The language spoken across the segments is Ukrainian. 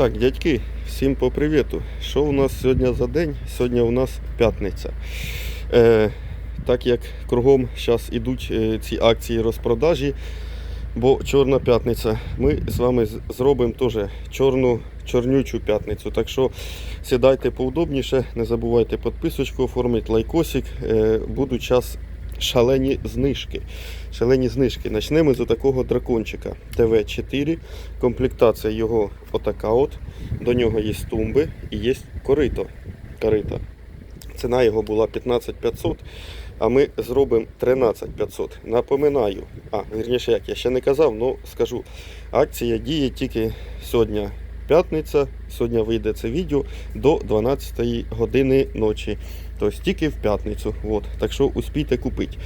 Так, дядьки, всім по привіту. Що у нас сьогодні за день? Сьогодні у нас п'ятниця. Е, так як кругом зараз ідуть е, ці акції розпродажі, бо Чорна п'ятниця, ми з вами зробимо теж чорну, чорнючу п'ятницю. Так що сідайте поудобніше, не забувайте підписочку оформити, лайкосик. Е, будуть час шалені знижки. Шалені знижки. Почнемо з такого дракончика ТВ4. Комплектація його отака от. До нього є тумби і є корито. корито. Ціна його була 15500, а ми зробимо 13500. Напоминаю, а вірніше як я ще не казав, але скажу. Акція діє тільки сьогодні п'ятниця. Сьогодні вийде це відео до 12 години ночі. Тобто тільки в п'ятницю. От. Так що успійте купити.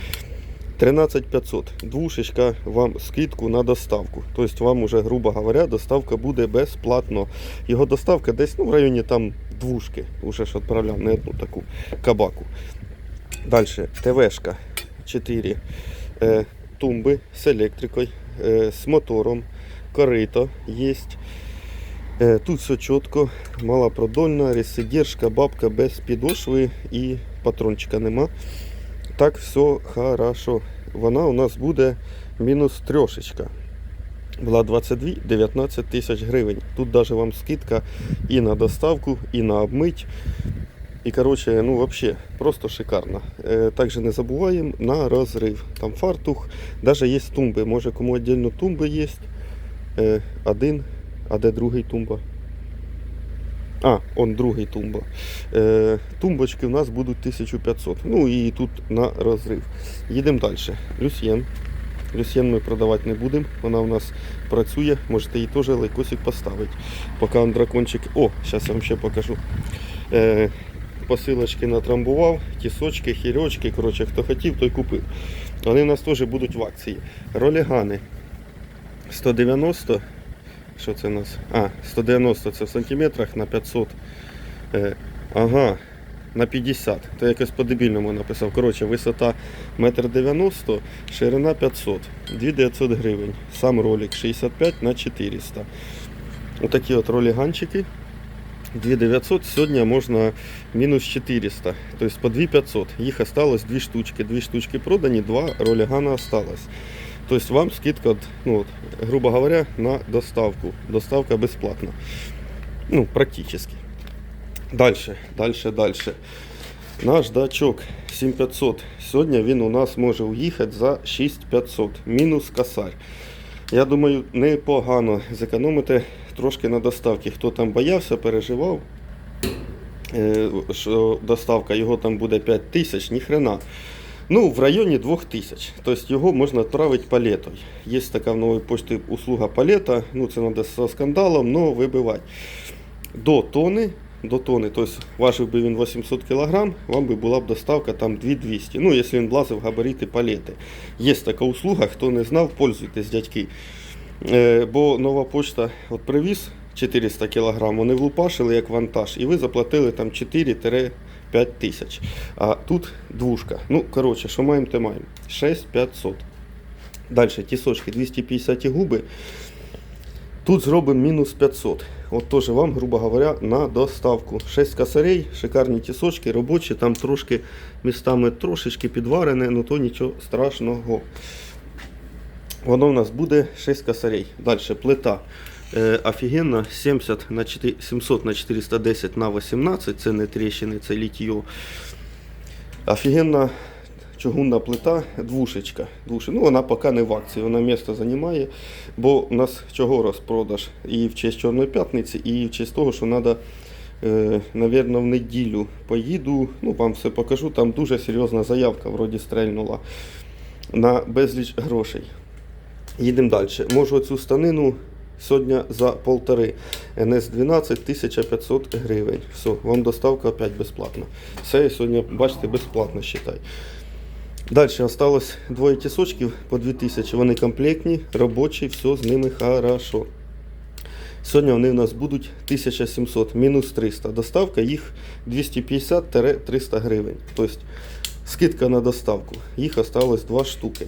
13500. Двушечка вам скидку на доставку. Тобто вам уже, грубо говоря, доставка буде безплатно. Його доставка десь ну, в районі там двушки. Уже ж відправляв не одну таку кабаку. Далі ТВшка 4 е, тумби з електрикою, е, з мотором, корито є. Е, тут все чітко, малопродольна, ресидержка, бабка без підошви і патрончика нема. Так, все хорошо. Вона у нас буде мінус трьошечка. Була 22, 19 тисяч гривень. Тут навіть вам скидка і на доставку, і на обмить. І коротше, ну взагалі, просто шикарно. Е, також не забуваємо на розрив. Там фартух, навіть є тумби. Може кому віддільно тумби є. Е, один, а де другий тумба? А, он другий тумба. Е, тумбочки у нас будуть 1500. Ну і тут на розрив. Їдемо далі. Люсьєн. Люсьєн ми продавати не будемо. Вона у нас працює. Можете її теж лайкосик поставити. Поки он дракончик. О, зараз я вам ще покажу. Е, посилочки натрамбував, тісочки, хірочки. Коротше, хто хотів, той купив. Вони у нас теж будуть в акції. Ролігани 190. Що це у нас? А, 190 це в сантиметрах на 500. Е, ага, на 50. То якось по-дебільному написав. Коротше, висота 1,90 м, ширина 500. 2900 гривень. Сам ролик 65 на 400. Отакі от роліганчики. 2900 сьогодні можна мінус 400, тобто по 2500. Їх осталось 2 штучки. 2 штучки продані, 2 ролігана осталось. Тобто вам скидка, ну, от, грубо говоря, на доставку. Доставка безплатна. Ну, практично. Дальше, дальше, дальше. Наш дачок 7500. Сьогодні він у нас може уїхати за 6500. Мінус косарь. Я думаю, непогано зекономити трошки на доставці. Хто там боявся, переживав, е, що доставка його там буде 5 тисяч, ніхрена. Ну, в районі 2000. Тобто його можна відправити палетою. Є така в новій пошті услуга палета. Ну, це треба зі скандалом, але вибивати. До тони, до тони, тобто важив би він 800 кг, вам би була б доставка там 2200. Ну, якщо він влазив габарити палети. Є така услуга, хто не знав, пользуйтесь, дядьки. Е, бо нова почта от привіз 400 кг, вони влупашили як вантаж, і ви заплатили там 4-5 тисяч. А тут двушка. Ну, коротше, що маємо, те маємо. 6500. Далі тісочки 250 губи. Тут зробимо мінус 500. От теж вам, грубо говоря, на доставку. 6 косарей, шикарні тісочки, робочі, там трошки містами трошечки підварене, але то нічого страшного. Воно у нас буде 6 косарей. Далі плита. Е, офігенна 70 на 4, 700 на 410 на 18. Це не тріщини, це літьо. Офігенна чугунна плита, двушечка. Двуше. Ну, вона поки не в акції, вона місце займає, бо у нас чого розпродаж і в честь Чорної п'ятниці, і в честь того, що треба, навірно, в неділю поїду, ну, вам все покажу, там дуже серйозна заявка, вроді стрельнула на безліч грошей. Їдемо далі. Можу цю станину сьогодні за полтори. НС-12 1500 гривень. Все, вам доставка опять безплатна. Все сьогодні, бачите, безплатно считай. Далі осталось двоє тісочків по 2000. Вони комплектні, робочі, все з ними хорошо. Сьогодні вони у нас будуть 1700, мінус 300. Доставка їх 250-300 гривень. Тобто скидка на доставку. Їх осталось 2 штуки.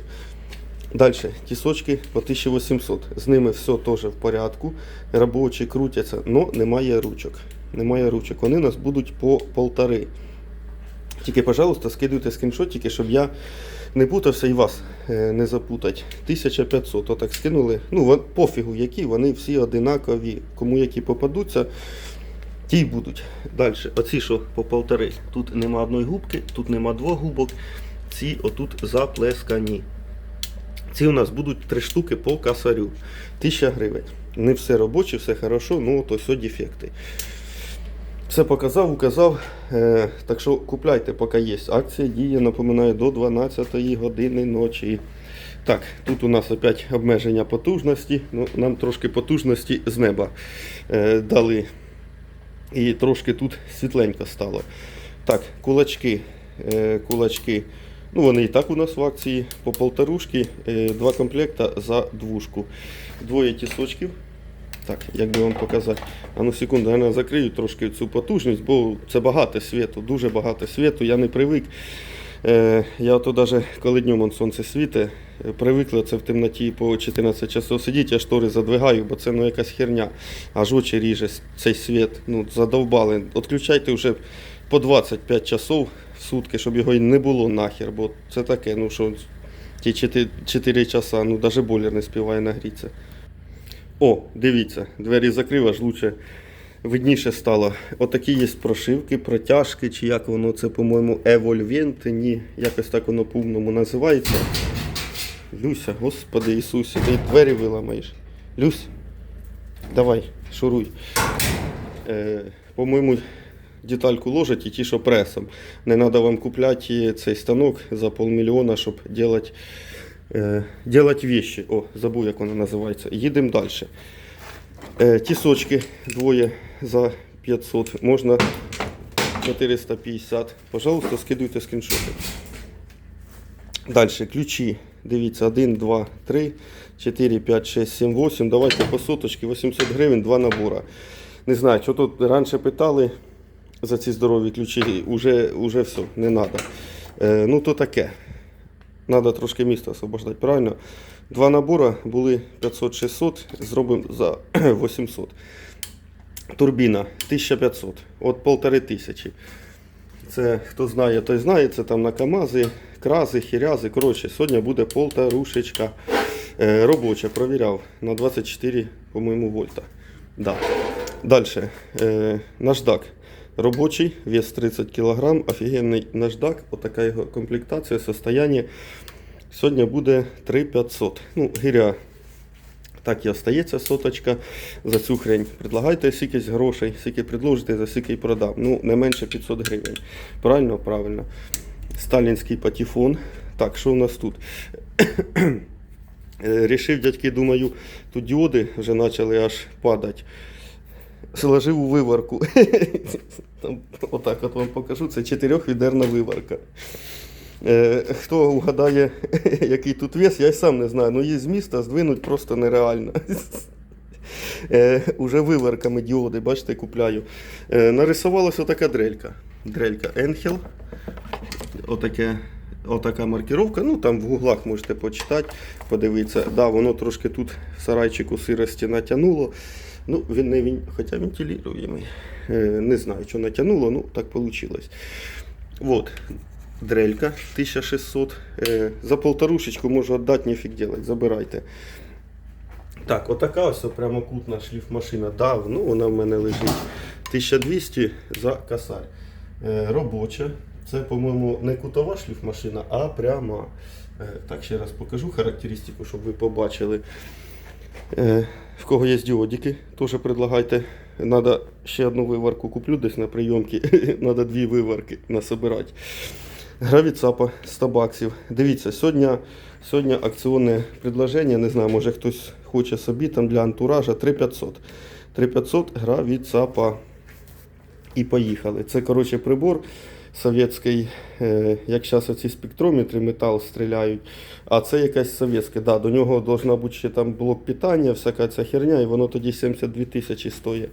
Далі, тісочки по 1800. З ними все теж в порядку. Робочі крутяться, але немає ручок. Немає ручок. Вони у нас будуть по полтори. Тільки, пожалуйста, скидуйте скріншотики, щоб я не путався і вас е, не запутать. 1500. Отак скинули. Ну, пофігу, які, вони всі одинакові. Кому які попадуться, ті будуть. Далі, оці, що по полтори. Тут нема одної губки, тут нема двох губок. Ці отут заплескані. Ці у нас будуть три штуки по касарю. 1000 гривень. Не все робоче, все хорошо, ну то все дефекти. Все показав, указав. Е, так що купляйте, поки є. Акція діє, напоминаю, до 12 години ночі. Так, тут у нас опять обмеження потужності. Ну, нам трошки потужності з неба е, дали. І трошки тут світленько стало. Так, кулачки. Е, кулачки. Ну, вони і так у нас в акції по полторушки, е, два комплекта за двушку. Двоє тісочків. Так, як би вам показати. А ну секунду, я закрию трошки цю потужність, бо це багато світу, дуже багато світу. Я не привик. Е, я то навіть коли днем сонце світе, е, привикли це в темноті по 14 часов сидіти, я штори задвигаю, бо це ну якась херня. Аж очі ріже цей світ. Ну, задовбали. Отключайте вже по 25 часов сутки, щоб його і не було нахер, бо це таке, ну що ті 4, 4 часа, ну навіть бойлер не співає нагрітися. О, дивіться, двері закрив, аж лучше видніше стало. Отакі є прошивки, протяжки, чи як воно це, по-моєму, евольвент, ні, якось так воно по-умному називається. Люся, Господи Ісусі, ти двері виламаєш. Люсь, давай, шуруй. Е, по-моєму, детальку ложать і ті, що пресом. Не треба вам купляти цей станок за полмільйона, щоб робити е, вещи. О, забув, як вона називається. Їдемо далі. Е, тісочки двоє за 500. Можна 450. Пожалуйста, скидуйте скріншоти. Далі ключі. Дивіться, 1, 2, 3, 4, 5, 6, 7, 8. Давайте по соточки, 800 гривень, два набора. Не знаю, що тут раніше питали за ці здорові ключі, уже, уже все, не треба. Е, ну то таке. Надо трошки міста освобождати, правильно? Два набори були 500-600, зробимо за 800. Турбіна 1500, от полтори тисячі. Це хто знає, той знає, це там на КАМАЗи, крази, хірязи. Коротше, сьогодні буде полторушечка. Е, робоча, провіряв на 24, по-моєму, вольта. Да. Далі. Е, наждак. Робочий, вес 30 кг, офігенний наждак, отака його комплектація, состояние. Сьогодні буде 3500. Ну, гиря так і остається соточка за цю хрень. Предлагайте скільки грошей, скільки предложите, за скільки й продам. Ну, не менше 500 гривень. Правильно? Правильно. Сталінський патефон. Так, що у нас тут? Е, Рішив дядьки, думаю, тут діоди вже почали аж падати. Сложив у виварку. Отак от вам покажу. Це чотирьохвідерна виварка. Е, Хто вгадає, який тут вес, я й сам не знаю. Ну її з міста здвинуть просто нереально. Е, Уже виварками діоди, бачите, купляю. Е, Нарисувалася така дрелька. Дрелька Енхел. Отаке, отака маркировка. Ну там в гуглах можете почитати, подивитися. Да, воно трошки тут в сарайчику сирості натягнуло. Ну, він не він, хоча вентилюємий. Е, Не знаю, що натягнуло, ну так вийшло. Вот. Дрелька 1600. Е, За полторушечку можу віддати, нефіг делать, забирайте. Так, отака ось прямокутна шліфмашина. Давно вона в мене лежить. 1200 за косарь. Е, робоча. Це, по-моєму, не кутова шліфмашина, а пряма. Так, ще раз покажу характеристику, щоб ви побачили. В кого є діодики, теж предлагайте. Надо ще одну виварку куплю десь на прийомки. Надо дві виварки насобирати. Гравіцапа 100 баксів. Дивіться, сьогодні, сьогодні акціонне предложення, не знаю, може хтось хоче собі там для антуража 3500. 3500 гравіцапа. І поїхали. Це, коротше, прибор совєтський, е, як зараз оці спектрометри метал стріляють, а це якась совєтська. Да, до нього должна бути ще там блок питання, всяка ця херня, і воно тоді 72 тисячі стоїть.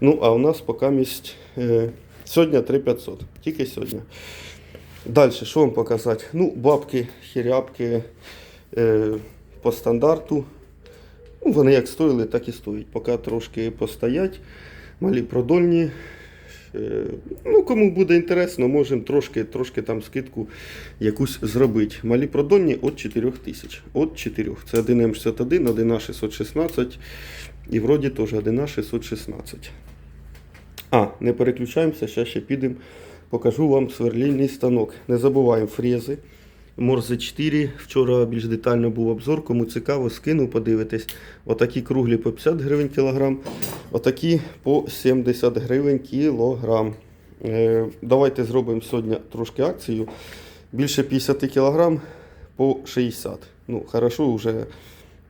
Ну, а у нас поки місць е, сьогодні 3500, тільки сьогодні. Далі, що вам показати? Ну, бабки, хірябки. Е, по стандарту. Ну, вони як стоїли, так і стоять. Поки трошки постоять, малі продольні. Е, Ну, кому буде інтересно, можемо трошки, трошки там скидку якусь зробити. Малі продонні від 4 тисяч. От 4. Це 1М61, 1А616 і вроді теж 1А616. А, не переключаємося, зараз ще підемо. Покажу вам сверлільний станок. Не забуваємо фрези. Морзе 4. Вчора більш детально був обзор. Кому цікаво, скину, подивитись. Отакі круглі по 50 гривень кілограм, отакі по 70 гривень кілограм. Е, давайте зробимо сьогодні трошки акцію. Більше 50 кілограм по 60. Ну, хорошо, вже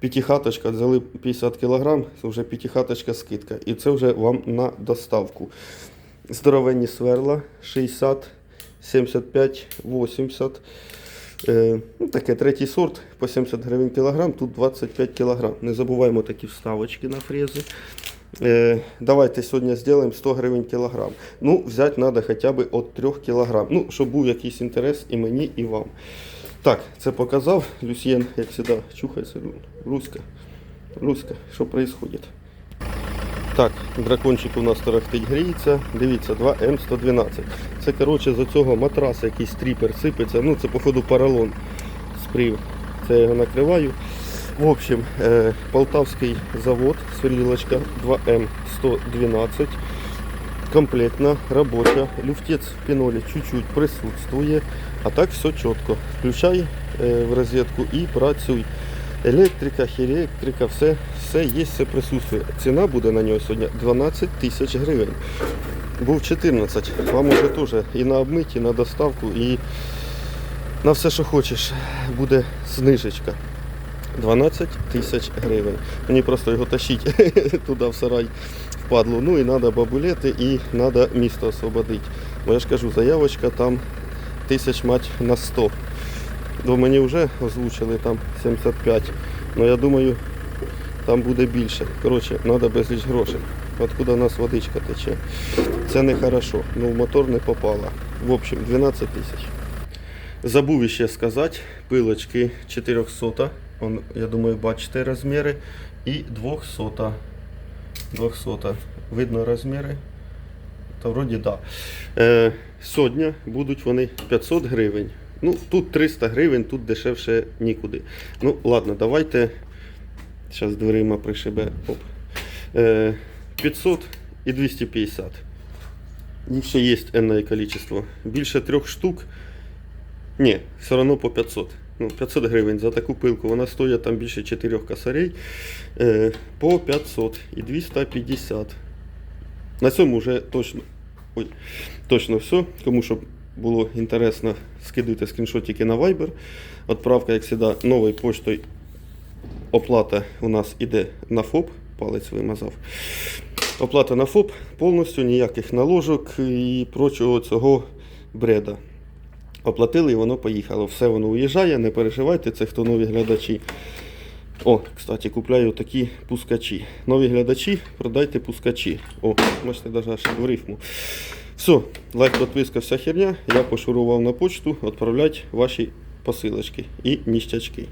п'ятихаточка, взяли 50 кілограм, це вже п'ятихаточка скидка. І це вже вам на доставку. Здоровенні сверла 60, 75, 80. Е, ну, таке третій сорт по 70 гривень кілограм, тут 25 кілограм. Не забуваємо такі вставочки на фрези. Е, давайте сьогодні зробимо 100 гривень кілограм. Ну, взяти треба хоча б від 3 кілограм. Ну, щоб був якийсь інтерес і мені, і вам. Так, це показав. Люсьєн, як завжди, чухається. Руська. Руська, що відбувається? Так, дракончик у нас тарахтить гріється. Дивіться, 2М112. Це, коротше, з цього матраса якийсь тріпер сипеться. Ну, це, походу, поролон спрів. Це я його накриваю. В общем, е, Полтавський завод, сверлілочка 2М112. Комплектна, робоча, люфтець в пінолі чуть-чуть присутствує. А так все чітко. Включай е, в розетку і працюй. Електрика, хірелектрика, все, все є, все присутствує. Ціна буде на нього сьогодні 12 тисяч гривень. Був 14. Вам уже теж і на обмить, і на доставку, і на все, що хочеш, буде знижечка. 12 тисяч гривень. Мені просто його тащить туди в сарай впадло. Ну і треба бабулети, і треба місто освободити. Бо я ж кажу, заявочка там тисяч мать на 100. До мені вже озвучили там 75. Ну я думаю, там буде більше. Коротше, треба безліч грошей. Откуда у нас водичка тече. Це не хорошо. Ну в мотор не попало. В общем, 12 тисяч. Забув ще сказати, пилочки 400. Он, я думаю, бачите розміри. І 200. 200. Видно розміри? Та вроді так. Да. Е, сьогодні будуть вони 500 гривень. Ну, тут 300 гривень, тут дешевше нікуди. Ну, ладно, давайте. Зараз дверима пришибе. Оп. Е, 500 і 250. Їх ще є енне количество. Більше трьох штук. Ні, все одно по 500. Ну, 500 гривень за таку пилку. Вона стоїть там більше 4 косарей. Е, по 500 і 250. На цьому вже точно. Ой, точно все. Кому щоб було інтересно, скидуйте скріншотики на Viber. Отправка, як завжди, новою поштою. Оплата у нас іде на ФОП. Палець вимазав. Оплата на ФОП повністю ніяких наложок і прочого цього бреда. Оплатили і воно поїхало. Все воно уїжджає, не переживайте, це хто нові глядачі. О, кстати, купляю такі пускачі. Нові глядачі, продайте пускачі. О, бачите, навіть аж в рифму. Все, лайк, підписка, вся херня. Я пошурував на почту, відправляти ваші посилочки і ніштячки.